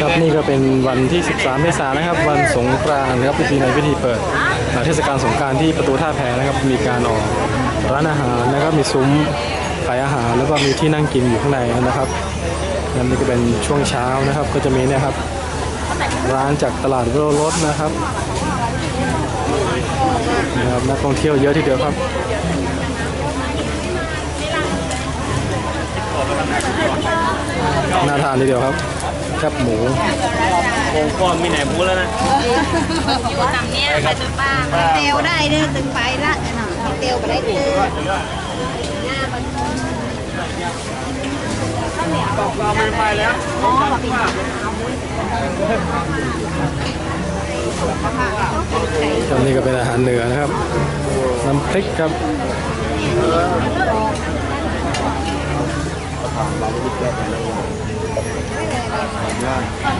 ครับนี่ก็เป็นวันที่ 13 เมษายนนะครับ วันสงกรานต์นะครับพิธีในพิธีเปิดเทศกาลสงกรานต์ที่ประตูท่าแพนะครับ มีการออกร้านอาหารนะครับมีซุ้มขายอาหาร แล้วก็มีที่นั่งกินอยู่ข้างในนะครับนั่นนี่ก็เป็นช่วงเช้านะครับ ก็จะมีนี่ยครับ ร้านจากตลาดโรรถนะครับนะครับนักท่องเที่ยวเยอะทีเดียวครับน่าทานทีเดียวครับ แคบหมูวงกว้างมีไหนหมูแล้วนะอยู่นำเนี้ยไปถึงป้าเตียวได้เด้อถึงไปละเนาะเตียวไปได้เด้อเราไม่ไปแล้วครับนี่ก็เป็นอาหารเหนือนะครับ น้ำพริกครับ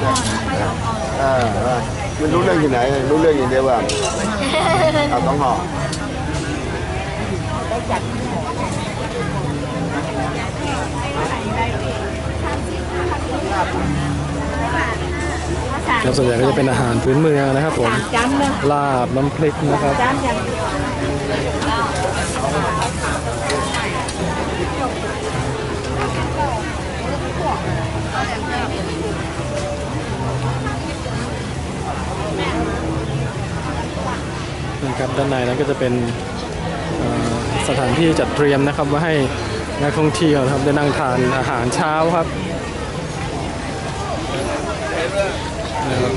เออเออไม่รู้เรื่องที่ไหน รู้เรื่องอย่างเดียวว่าเอาต้องห่อครับส่วนใหญ่ก็จะเป็นอาหารพื้นเมืองนะครับผมจานเนาะลาบน้ำพริกนะครับ นะครับด้านในนั้นก็จะเป็นสถานที่จัดเตรียมนะครับไว้ให้นักท่องเที่ยวนะครับได้นั่งทานอาหารเช้าครับนะครับ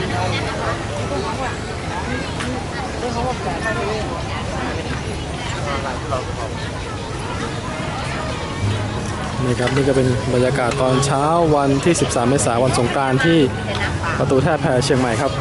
นี่ครับนี่ก็เป็นบรรยากาศตอนเช้าวันที่ 13 เมษายนวันสงกรานต์ที่ประตูท่าแพเชียงใหม่ครับ